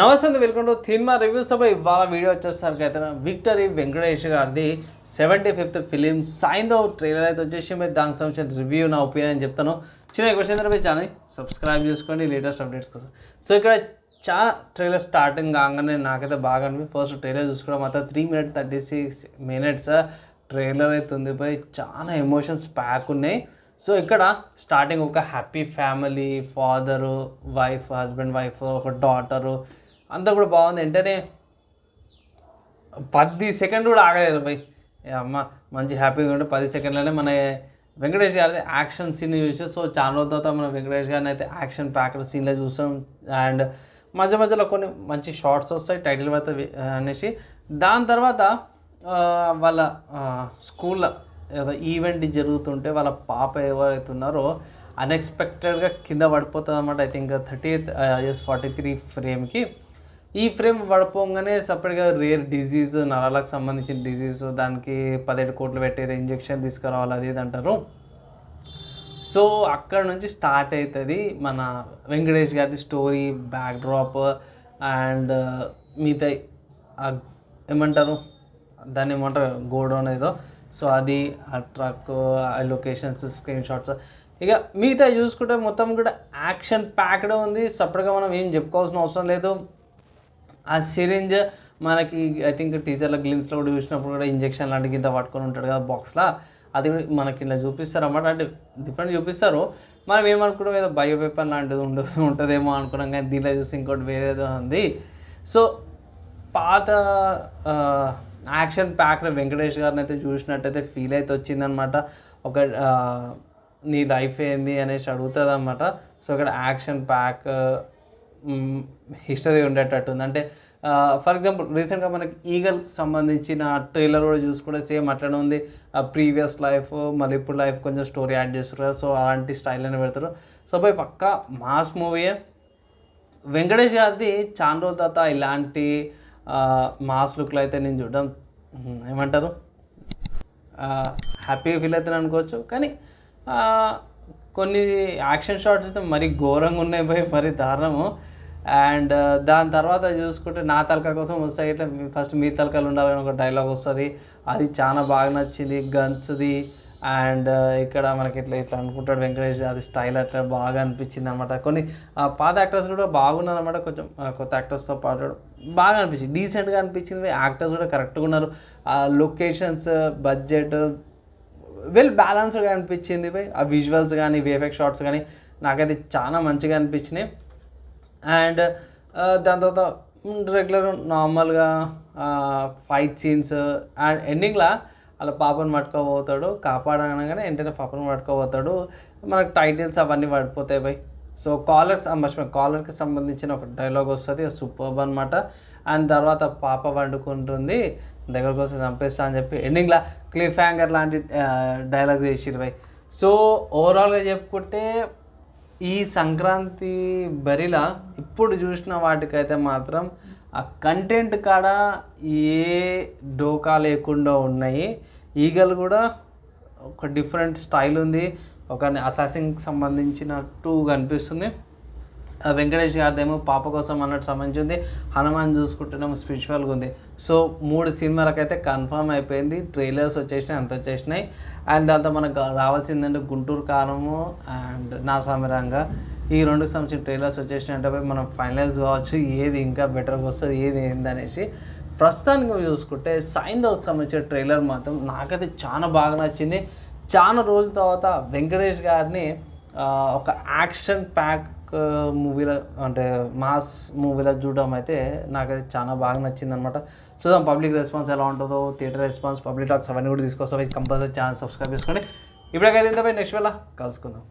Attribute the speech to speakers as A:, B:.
A: నమస్తే welcome to cinema reviews సభ. ఇవాళ video వచ్చేసరికి అయితే విక్టరీ వెంకటేష్ గారిది seventy fifth film sign trailer అయితే వచ్చేసి మీరు దానికి సంబంధించిన రివ్యూ నా ఒపీనియన్ చెప్తాను. చిన్న క్వశ్చన్ తర్వాత ఛానల్ సబ్స్క్రైబ్ చేసుకోండి లేటెస్ట్ అప్డేట్స్ కోసం. సో ఇక్కడ చాలా ట్రైలర్ స్టార్టింగ్ కాగానే నాకైతే బాగా అనిపి ఫస్ట్ ట్రైలర్ చూసుకోవడం మాత్రం three minute thirty six minutes trailer అయితే ఉంది పోయి చాలా ఎమోషన్స్ ప్యాక్ ఉన్నాయి. సో ఇక్కడ స్టార్టింగ్ ఒక happy family father wife husband wife ఒక డాటరు అంతా కూడా బాగుంది. వెంటనే పది సెకండ్ కూడా ఆగలేదు భయ్ అమ్మ మంచి హ్యాపీగా ఉంటే పది సెకండ్లోనే మన వెంకటేష్ గారి యాక్షన్ సీన్ చూసి సో చాలా రోజుల తర్వాత మన వెంకటేష్ గారిని అయితే యాక్షన్ ప్యాక్డ్ సీన్లో చూసాం. అండ్ మధ్య మధ్యలో కొన్ని మంచి షార్ట్స్ వస్తాయి టైటిల్ పడితే అనేసి. దాని తర్వాత వాళ్ళ స్కూల్లో ఏదో ఈవెంట్ జరుగుతుంటే వాళ్ళ పాప ఎవరైతే ఉన్నారో అన్ఎక్స్పెక్టెడ్గా కింద పడిపోతుంది అనమాట I think thirty eighth forty three ఫ్రేమ్కి ఈ ఫ్రేమ్ పడిపోగానే సపరేట్గా రేర్ డిజీజ్ నరాలకు సంబంధించిన డిజీజ్ దానికి పదిహేడు కోట్లు పెట్టేది ఇంజెక్షన్ తీసుకురావాలి అది ఇది అంటారు. సో అక్కడ నుంచి స్టార్ట్ అవుతుంది మన వెంకటేష్ గారి స్టోరీ బ్యాక్ డ్రాప్ అండ్ మిగతా ఏమంటారు? దాన్ని ఏమంటారు? గోడౌన్ ఏదో. సో అది ఆ ట్రక్ ఆ లొకేషన్స్ స్క్రీన్ షాట్స్. ఇక మిగతా చూసుకుంటే మొత్తం కూడా యాక్షన్ ప్యాక్డ్ ఉంది. సపరేట్గా మనం ఏం చెప్పుకోవాల్సిన అవసరం లేదు. ఆ సిరింజ్ మనకి ఐ థింక్ టీచర్ల గ్లిమ్స్లో కూడా చూసినప్పుడు కూడా ఇంజెక్షన్ లాంటి కింద పట్టుకొని ఉంటాడు కదా బాక్స్లో అది మనకి ఇలా చూపిస్తారు అన్నమాట అంటే డిఫరెంట్ చూపిస్తారు. మనం ఏమనుకున్నాం ఏదో బయో పేపర్ లాంటిది ఉండదు ఉంటుందేమో అనుకున్నాం కానీ దీనిలో చూసి ఇంకోటి వేరేదో ఉంది. సో పాత యాక్షన్ ప్యాక్డ్ వెంకటేష్ గారిని అయితే చూసినట్టయితే ఫీల్ అయితే వచ్చిందనమాట ఒక నీ లైఫ్ ఏంది అనేసి అడుగుతుంది అనమాట సో ఇక్కడ యాక్షన్ ప్యాక్ హిస్టరీ ఉండేటట్టు ఉంది అంటే ఫర్ ఎగ్జాంపుల్ రీసెంట్గా మనకి ఈగల్ సంబంధించిన ట్రైలర్ కూడా చూసుకుంటే సేమ్ అట్లనే ఉంది. ఆ ప్రీవియస్ లైఫ్ మళ్ళీ ఇప్పుడు లైఫ్ కొంచెం స్టోరీ యాడ్ చేస్తారు సో అలాంటి స్టైల్ అని పెడతారు. సో పోయి పక్కా మాస్ మూవీయే వెంకటేష్ గారిది చాలా రోజుల తర్వాత ఇలాంటి మాస్ లుక్లు అయితే నేను చూడడం. ఏమంటారు? హ్యాపీగా ఫీల్ అవుతాను అనుకోవచ్చు. కానీ కొన్ని యాక్షన్ షాట్స్ అయితే మరీ ఘోరంగా ఉన్నాయి పోయి మరీ దారుణము. అండ్ uh, దాని తర్వాత చూసుకుంటే నా తలక కోసం వస్తాయి. ఇట్లా ఫస్ట్ మీ తలకలు ఉండాలని ఒక డైలాగ్ వస్తుంది. అది చాలా బాగా నచ్చింది గన్స్ది అండ్ uh, ఇక్కడ మనకి ఇట్లా ఇట్లా అనుకుంటాడు వెంకటేష్ అది స్టైల్ అట్లా బాగా అనిపించింది అనమాట కొన్ని పాత యాక్టర్స్ కూడా బాగున్నారు అనమాట కొంచెం కొత్త యాక్టర్స్తో పాటు బాగా అనిపించింది. డీసెంట్గా అనిపించింది. యాక్టర్స్ కూడా కరెక్ట్గా ఉన్నారు. ఆ లొకేషన్స్ బడ్జెట్ వెల్ బ్యాలెన్స్డ్గా అనిపించింది. బై ఆ విజువల్స్ కానీ విఎఫ్ఎక్స్ షార్ట్స్ కానీ నాకైతే చాలా మంచిగా అనిపించినాయి. అండ్ దాని తర్వాత రెగ్యులర్ నార్మల్గా ఫైట్ సీన్స్ అండ్ ఎండింగ్లో అలా పాపను పట్టుకోబోతాడు. కాపాడనగానే వెంటనే పాపను పట్టుకోబోతాడు. మనకు టైటిల్స్ అవన్నీ పడిపోతాయి బై సో కాలర్స్ మర్చిపోయి కాలర్కి సంబంధించిన ఒక డైలాగ్ వస్తుంది. సూపర్బ్ అనమాట అండ్ తర్వాత పాప వండుకుంటుంది. దగ్గరకు వస్తే చంపేస్తా అని చెప్పి ఎండింగ్లో క్లిఫ్ హ్యాంగర్ లాంటి డైలాగ్స్ చేసిరు బై సో ఓవరాల్గా చెప్పుకుంటే ఈ సంక్రాంతి బరిలా ఇప్పుడు చూసిన వాటికైతే మాత్రం ఆ కంటెంట్ కాడ ఏ డోకా లేకుండా ఉన్నాయి. ఈగలు కూడా ఒక డిఫరెంట్ స్టైల్ ఉంది. ఒక అసాసింగ్కి సంబంధించినట్టు కనిపిస్తుంది. వెంకటేష్ గారిదేమో పాప కోసం అన్నట్టు సంబంధించింది. హనుమాన్ చూసుకుంటేనేమో స్పిరిచువల్గా ఉంది. సో మూడు సినిమాలకైతే కన్ఫర్మ్ అయిపోయింది. ట్రైలర్స్ వచ్చేసినాయి అంత వచ్చేసినాయి. అండ్ దాంతో మనకు రావాల్సిందంటే గుంటూరు కారము అండ్ నా సమరంగా ఈ రెండు సంబంధించిన ట్రైలర్స్ వచ్చేసినాయి అంటే మనం ఫైనలైజ్ కావచ్చు. ఏది ఇంకా బెటర్గా వస్తుంది ఏది ఏంది అనేసి ప్రస్తుతానికి చూసుకుంటే సైన్ సంబంధించిన ట్రైలర్ మాత్రం నాకైతే చాలా బాగా నచ్చింది. చాలా రోజుల తర్వాత వెంకటేష్ గారిని ఒక యాక్షన్ ప్యాక్ మూవీలో అంటే మాస్ మూవీలో చూడడం అయితే నాకైతే చాలా బాగా నచ్చింది అనమాట చూద్దాం పబ్లిక్ రెస్పాన్స్ ఎలా ఉంటుందో థియేటర్ రెస్పాన్స్ పబ్లిక్ టాక్స్ అవన్నీ కూడా తీసుకొస్తాం. కంపల్సరీ ఛానల్ సబ్స్క్రైబ్ చేసుకోండి. ఇప్పటికైతే పోయి నెక్స్ట్ వేళ కలుసుకుందాం.